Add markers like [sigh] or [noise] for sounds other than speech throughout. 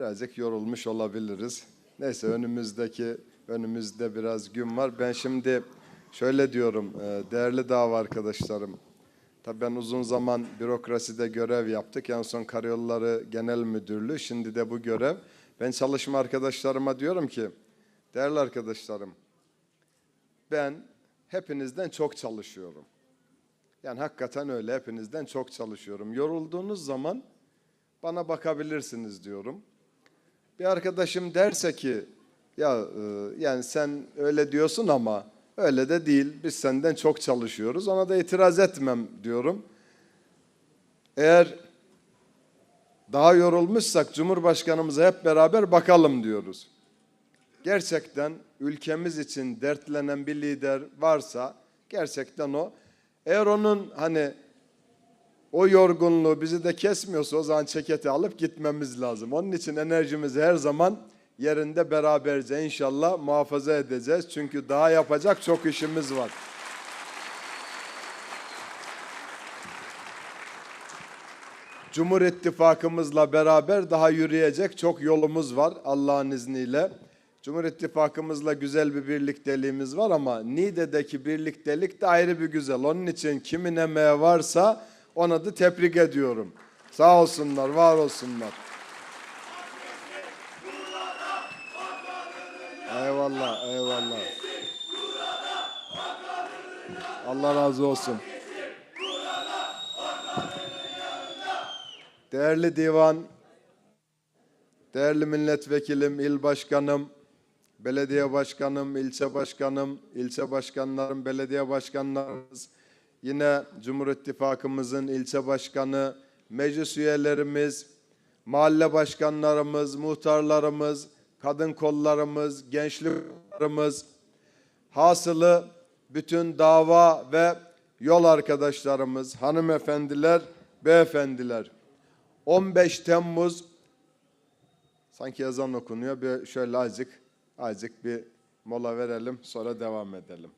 Birazcık yorulmuş olabiliriz. Neyse önümüzdeki önümüzde biraz gün var. Ben şimdi şöyle diyorum e, değerli dava arkadaşlarım. Tabii ben uzun zaman bürokraside görev yaptık. En son Karayolları Genel Müdürlüğü, şimdi de bu görev. Ben çalışma arkadaşlarıma diyorum ki, değerli arkadaşlarım, ben hepinizden çok çalışıyorum. Yani hakikaten öyle, hepinizden çok çalışıyorum. Yorulduğunuz zaman bana bakabilirsiniz diyorum. Bir arkadaşım derse ki ya e, yani sen öyle diyorsun ama öyle de değil. Biz senden çok çalışıyoruz. Ona da itiraz etmem diyorum. Eğer daha yorulmuşsak Cumhurbaşkanımıza hep beraber bakalım diyoruz. Gerçekten ülkemiz için dertlenen bir lider varsa gerçekten o. Eğer onun hani o yorgunluğu bizi de kesmiyorsa o zaman çeketi alıp gitmemiz lazım. Onun için enerjimizi her zaman yerinde beraberce inşallah muhafaza edeceğiz. Çünkü daha yapacak çok işimiz var. Cumhur İttifakımızla beraber daha yürüyecek çok yolumuz var Allah'ın izniyle. Cumhur İttifakımızla güzel bir birlikteliğimiz var ama Niğde'deki birliktelik de ayrı bir güzel. Onun için kimin emeği varsa ona da tebrik ediyorum. Sağ olsunlar, var olsunlar. Eyvallah, eyvallah. Allah razı olsun. Değerli divan, değerli milletvekilim, il başkanım, belediye başkanım, ilçe başkanım, ilçe başkanlarım, belediye başkanlarımız, yine Cumhur İttifakımızın ilçe başkanı, meclis üyelerimiz, mahalle başkanlarımız, muhtarlarımız, kadın kollarımız, gençlik kollarımız, hasılı bütün dava ve yol arkadaşlarımız, hanımefendiler, beyefendiler. 15 Temmuz sanki ezan okunuyor. Bir şöyle azıcık azıcık bir mola verelim sonra devam edelim.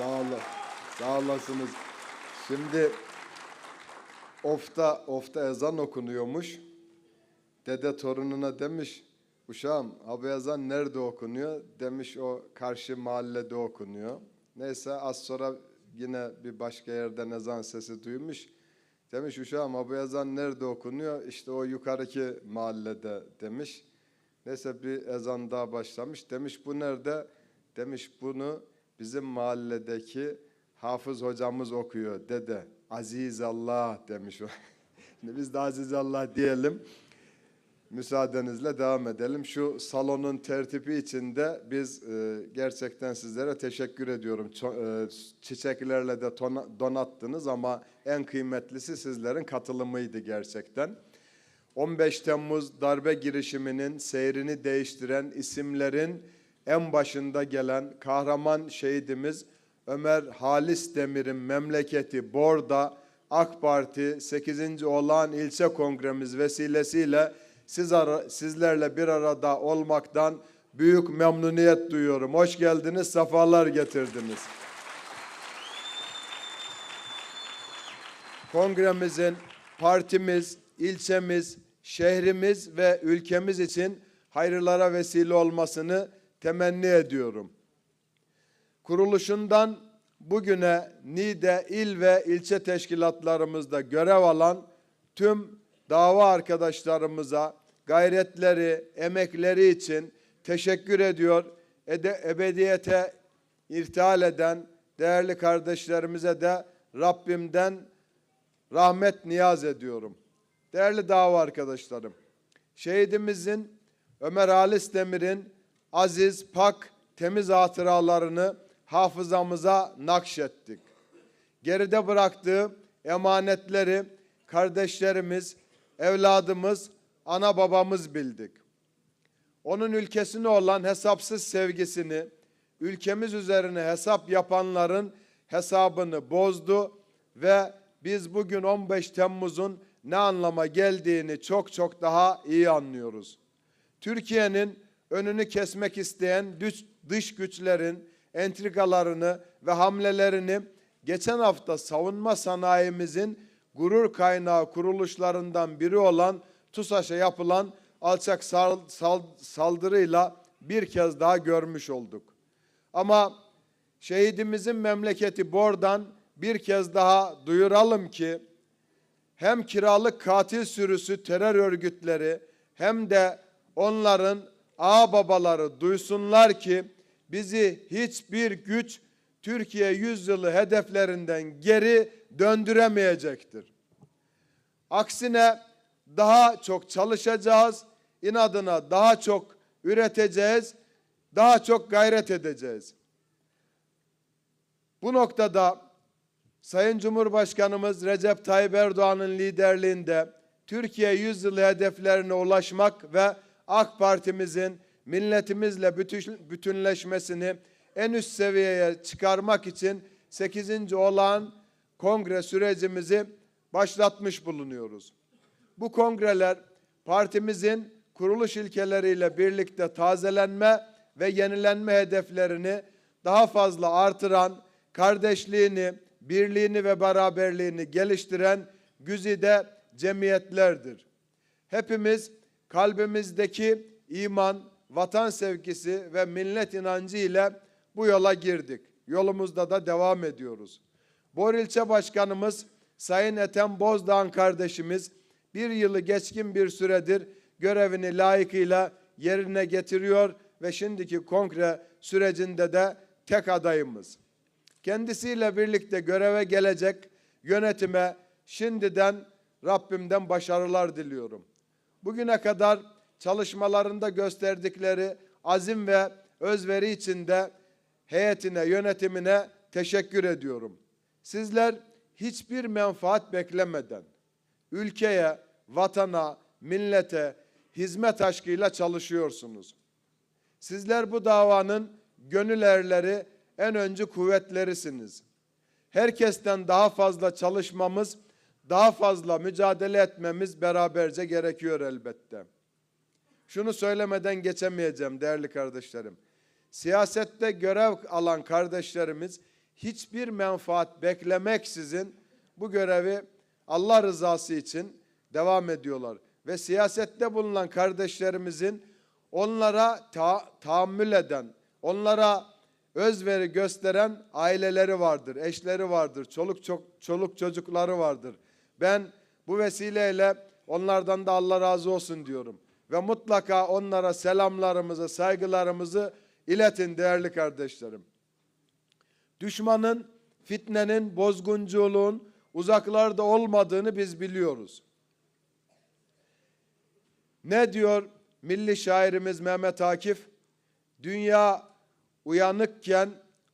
Sağ olun. Sağ olasınız. Şimdi ofta ofta ezan okunuyormuş. Dede torununa demiş, uşağım abi ezan nerede okunuyor? Demiş o karşı mahallede okunuyor. Neyse az sonra yine bir başka yerden ezan sesi duymuş. Demiş uşağım abi ezan nerede okunuyor? İşte o yukarıki mahallede demiş. Neyse bir ezan daha başlamış. Demiş bu nerede? Demiş bunu bizim mahalledeki hafız hocamız okuyor dede. Aziz Allah demiş o. [laughs] Şimdi biz de Aziz Allah diyelim. Müsaadenizle devam edelim. Şu salonun tertibi içinde biz e, gerçekten sizlere teşekkür ediyorum. E, çiçeklerle de donattınız ama en kıymetlisi sizlerin katılımıydı gerçekten. 15 Temmuz darbe girişiminin seyrini değiştiren isimlerin en başında gelen kahraman şehidimiz Ömer Halis Demir'in memleketi Borda AK Parti 8. Olağan İlçe Kongremiz vesilesiyle siz ara, sizlerle bir arada olmaktan büyük memnuniyet duyuyorum. Hoş geldiniz, sefalar getirdiniz. kongremizin partimiz, ilçemiz, şehrimiz ve ülkemiz için hayırlara vesile olmasını temenni ediyorum. Kuruluşundan bugüne NİDE il ve ilçe teşkilatlarımızda görev alan tüm dava arkadaşlarımıza gayretleri, emekleri için teşekkür ediyor. Ede, ebediyete irtihal eden değerli kardeşlerimize de Rabbimden rahmet niyaz ediyorum. Değerli dava arkadaşlarım, şehidimizin Ömer Halis Demir'in aziz, pak, temiz hatıralarını hafızamıza nakşettik. Geride bıraktığı emanetleri kardeşlerimiz, evladımız, ana babamız bildik. Onun ülkesine olan hesapsız sevgisini, ülkemiz üzerine hesap yapanların hesabını bozdu ve biz bugün 15 Temmuz'un ne anlama geldiğini çok çok daha iyi anlıyoruz. Türkiye'nin önünü kesmek isteyen dış, dış güçlerin entrikalarını ve hamlelerini geçen hafta savunma sanayimizin gurur kaynağı kuruluşlarından biri olan TUSAŞ'a yapılan alçak sal- sal- saldırıyla bir kez daha görmüş olduk. Ama şehidimizin memleketi Bor'dan bir kez daha duyuralım ki hem kiralık katil sürüsü terör örgütleri hem de onların ağ babaları duysunlar ki bizi hiçbir güç Türkiye yüzyılı hedeflerinden geri döndüremeyecektir. Aksine daha çok çalışacağız, inadına daha çok üreteceğiz, daha çok gayret edeceğiz. Bu noktada Sayın Cumhurbaşkanımız Recep Tayyip Erdoğan'ın liderliğinde Türkiye yüzyılı hedeflerine ulaşmak ve AK Parti'mizin milletimizle bütün- bütünleşmesini en üst seviyeye çıkarmak için 8. olağan kongre sürecimizi başlatmış bulunuyoruz. Bu kongreler partimizin kuruluş ilkeleriyle birlikte tazelenme ve yenilenme hedeflerini daha fazla artıran, kardeşliğini, birliğini ve beraberliğini geliştiren güzide cemiyetlerdir. Hepimiz kalbimizdeki iman, vatan sevgisi ve millet inancı ile bu yola girdik. Yolumuzda da devam ediyoruz. Bor ilçe başkanımız Sayın Ethem Bozdağ kardeşimiz bir yılı geçkin bir süredir görevini layıkıyla yerine getiriyor ve şimdiki kongre sürecinde de tek adayımız. Kendisiyle birlikte göreve gelecek yönetime şimdiden Rabbimden başarılar diliyorum. Bugüne kadar çalışmalarında gösterdikleri azim ve özveri içinde heyetine, yönetimine teşekkür ediyorum. Sizler hiçbir menfaat beklemeden ülkeye, vatana, millete hizmet aşkıyla çalışıyorsunuz. Sizler bu davanın gönül erleri, en öncü kuvvetlerisiniz. Herkesten daha fazla çalışmamız, daha fazla mücadele etmemiz beraberce gerekiyor elbette. Şunu söylemeden geçemeyeceğim değerli kardeşlerim. Siyasette görev alan kardeşlerimiz hiçbir menfaat beklemeksizin bu görevi Allah rızası için devam ediyorlar. Ve siyasette bulunan kardeşlerimizin onlara ta- tahammül eden, onlara özveri gösteren aileleri vardır, eşleri vardır, çoluk çoluk çocukları vardır. Ben bu vesileyle onlardan da Allah razı olsun diyorum. Ve mutlaka onlara selamlarımızı, saygılarımızı iletin değerli kardeşlerim. Düşmanın, fitnenin, bozgunculuğun uzaklarda olmadığını biz biliyoruz. Ne diyor milli şairimiz Mehmet Akif? Dünya uyanıkken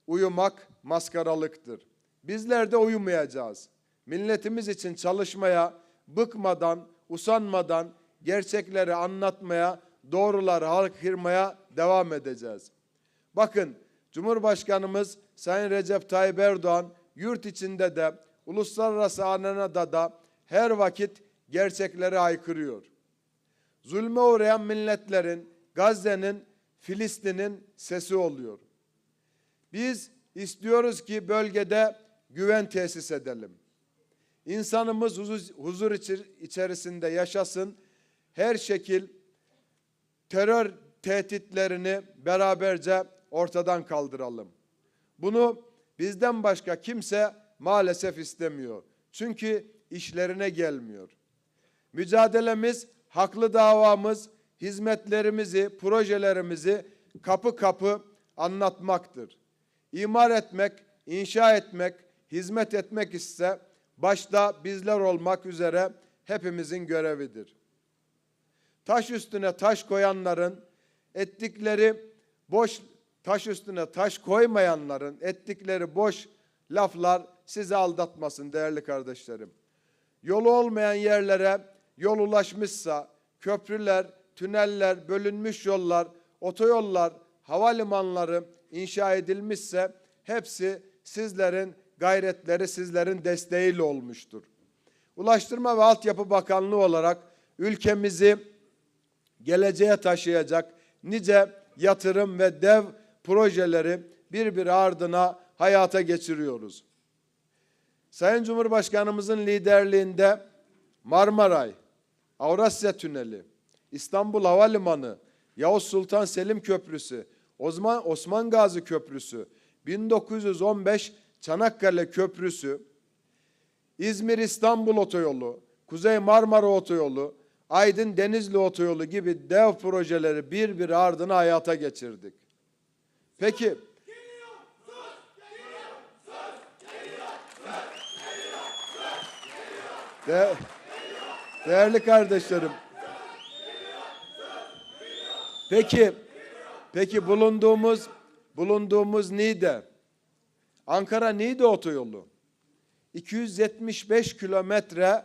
uyumak maskaralıktır. Bizler de uyumayacağız. Milletimiz için çalışmaya, bıkmadan, usanmadan gerçekleri anlatmaya, doğruları halkırmaya devam edeceğiz. Bakın Cumhurbaşkanımız Sayın Recep Tayyip Erdoğan yurt içinde de uluslararası arenada da her vakit gerçekleri haykırıyor zulme uğrayan milletlerin, Gazze'nin, Filistin'in sesi oluyor. Biz istiyoruz ki bölgede güven tesis edelim. İnsanımız huzur, huzur içerisinde yaşasın. Her şekil terör tehditlerini beraberce ortadan kaldıralım. Bunu bizden başka kimse maalesef istemiyor. Çünkü işlerine gelmiyor. Mücadelemiz, haklı davamız, hizmetlerimizi, projelerimizi kapı kapı anlatmaktır. İmar etmek, inşa etmek, hizmet etmek ise başta bizler olmak üzere hepimizin görevidir. Taş üstüne taş koyanların ettikleri boş taş üstüne taş koymayanların ettikleri boş laflar sizi aldatmasın değerli kardeşlerim. Yolu olmayan yerlere yol ulaşmışsa, köprüler, tüneller, bölünmüş yollar, otoyollar, havalimanları inşa edilmişse hepsi sizlerin gayretleri, sizlerin desteğiyle olmuştur. Ulaştırma ve Altyapı Bakanlığı olarak ülkemizi geleceğe taşıyacak nice yatırım ve dev projeleri birbiri ardına hayata geçiriyoruz. Sayın Cumhurbaşkanımızın liderliğinde Marmaray, Avrasya Tüneli, İstanbul Havalimanı, Yavuz Sultan Selim Köprüsü, Osman, Osman Gazi Köprüsü, 1915 Çanakkale Köprüsü, İzmir İstanbul Otoyolu, Kuzey Marmara Otoyolu, Aydın Denizli Otoyolu gibi dev projeleri birbiri ardına hayata geçirdik. Peki De- değerli kardeşlerim. Peki peki bulunduğumuz bulunduğumuz Niğde Ankara Niğde otoyolu 275 kilometre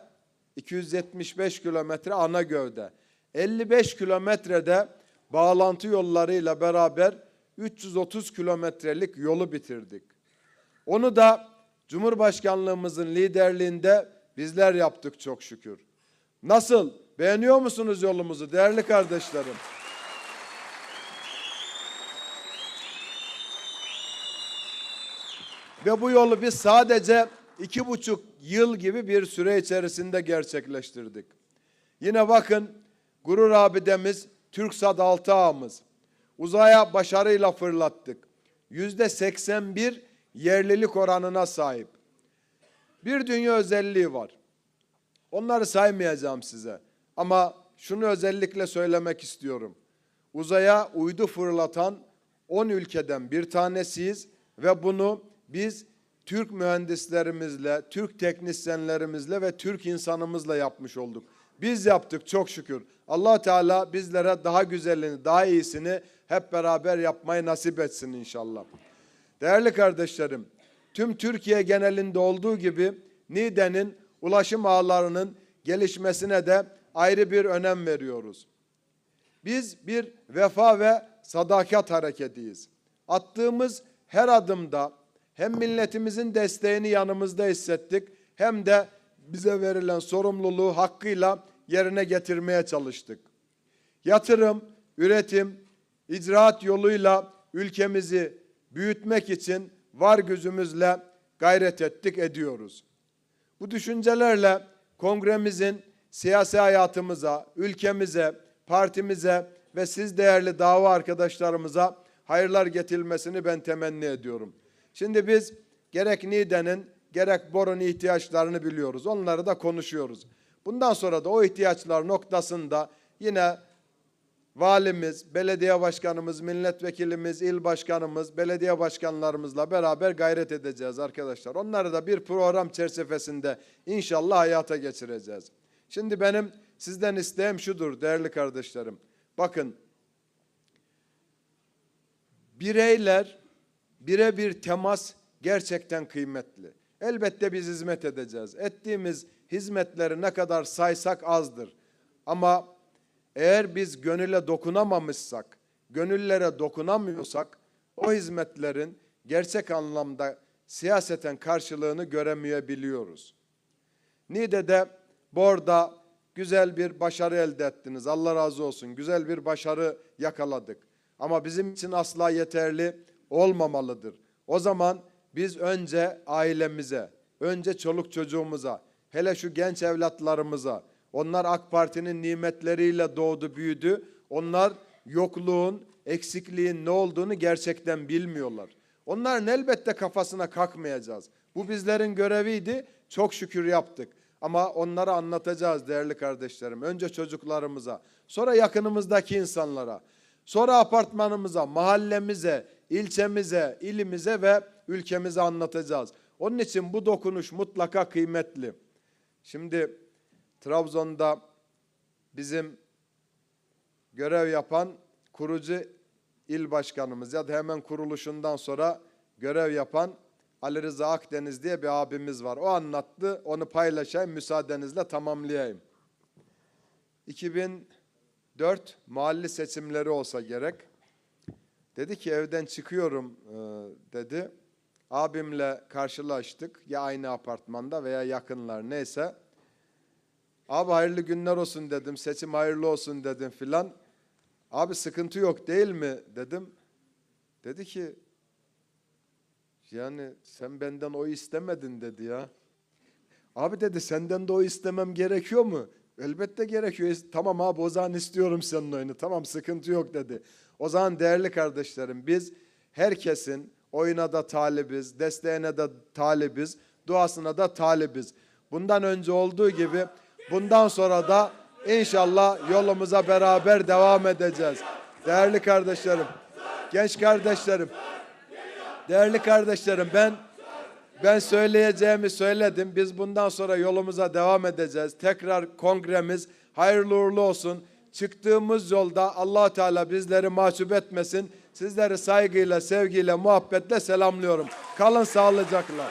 275 kilometre ana gövde. 55 kilometrede bağlantı yollarıyla beraber 330 kilometrelik yolu bitirdik. Onu da Cumhurbaşkanlığımızın liderliğinde bizler yaptık çok şükür. Nasıl? Beğeniyor musunuz yolumuzu değerli kardeşlerim? Ve bu yolu biz sadece iki buçuk yıl gibi bir süre içerisinde gerçekleştirdik. Yine bakın gurur abidemiz TürkSat 6 ağımız. Uzaya başarıyla fırlattık. Yüzde 81 yerlilik oranına sahip. Bir dünya özelliği var. Onları saymayacağım size. Ama şunu özellikle söylemek istiyorum. Uzaya uydu fırlatan 10 ülkeden bir tanesiyiz ve bunu biz Türk mühendislerimizle, Türk teknisyenlerimizle ve Türk insanımızla yapmış olduk. Biz yaptık çok şükür. Allah Teala bizlere daha güzelini, daha iyisini hep beraber yapmayı nasip etsin inşallah. Değerli kardeşlerim, tüm Türkiye genelinde olduğu gibi Niğde'nin ulaşım ağlarının gelişmesine de ayrı bir önem veriyoruz. Biz bir vefa ve sadakat hareketiyiz. Attığımız her adımda hem milletimizin desteğini yanımızda hissettik hem de bize verilen sorumluluğu hakkıyla yerine getirmeye çalıştık. Yatırım, üretim, icraat yoluyla ülkemizi büyütmek için var gücümüzle gayret ettik, ediyoruz. Bu düşüncelerle kongremizin siyasi hayatımıza, ülkemize, partimize ve siz değerli dava arkadaşlarımıza hayırlar getirilmesini ben temenni ediyorum. Şimdi biz gerek Niğde'nin gerek Bor'un ihtiyaçlarını biliyoruz. Onları da konuşuyoruz. Bundan sonra da o ihtiyaçlar noktasında yine valimiz, belediye başkanımız, milletvekilimiz, il başkanımız, belediye başkanlarımızla beraber gayret edeceğiz arkadaşlar. Onları da bir program çerçevesinde inşallah hayata geçireceğiz. Şimdi benim sizden isteğim şudur değerli kardeşlerim. Bakın bireyler birebir temas gerçekten kıymetli. Elbette biz hizmet edeceğiz. Ettiğimiz hizmetleri ne kadar saysak azdır. Ama eğer biz gönüle dokunamamışsak, gönüllere dokunamıyorsak o hizmetlerin gerçek anlamda siyaseten karşılığını göremeyebiliyoruz. Niğde'de Bor'da güzel bir başarı elde ettiniz. Allah razı olsun. Güzel bir başarı yakaladık. Ama bizim için asla yeterli olmamalıdır. O zaman biz önce ailemize, önce çoluk çocuğumuza, hele şu genç evlatlarımıza, onlar AK Parti'nin nimetleriyle doğdu, büyüdü. Onlar yokluğun, eksikliğin ne olduğunu gerçekten bilmiyorlar. Onların elbette kafasına kalkmayacağız. Bu bizlerin göreviydi. Çok şükür yaptık. Ama onlara anlatacağız değerli kardeşlerim. Önce çocuklarımıza, sonra yakınımızdaki insanlara, sonra apartmanımıza, mahallemize, ilçemize, ilimize ve ülkemize anlatacağız. Onun için bu dokunuş mutlaka kıymetli. Şimdi Trabzon'da bizim görev yapan kurucu il başkanımız ya da hemen kuruluşundan sonra görev yapan Ali Rıza Akdeniz diye bir abimiz var. O anlattı. Onu paylaşayım. Müsaadenizle tamamlayayım. 2004 mahalli seçimleri olsa gerek. Dedi ki evden çıkıyorum e, dedi. Abimle karşılaştık. Ya aynı apartmanda veya yakınlar neyse. Abi hayırlı günler olsun dedim. Seçim hayırlı olsun dedim filan. Abi sıkıntı yok değil mi dedim. Dedi ki yani sen benden oy istemedin dedi ya. Abi dedi senden de oy istemem gerekiyor mu? Elbette gerekiyor. E, Tamam abi o zaman istiyorum senin oyunu. Tamam sıkıntı yok dedi. O zaman değerli kardeşlerim biz herkesin oyuna da talibiz, desteğine de talibiz, duasına da talibiz. Bundan önce olduğu gibi bundan sonra da inşallah yolumuza beraber devam edeceğiz. Değerli kardeşlerim, genç kardeşlerim, Değerli kardeşlerim ben ben söyleyeceğimi söyledim. Biz bundan sonra yolumuza devam edeceğiz. Tekrar kongremiz hayırlı uğurlu olsun. Çıktığımız yolda allah Teala bizleri mahcup etmesin. Sizleri saygıyla, sevgiyle, muhabbetle selamlıyorum. Kalın sağlıcakla.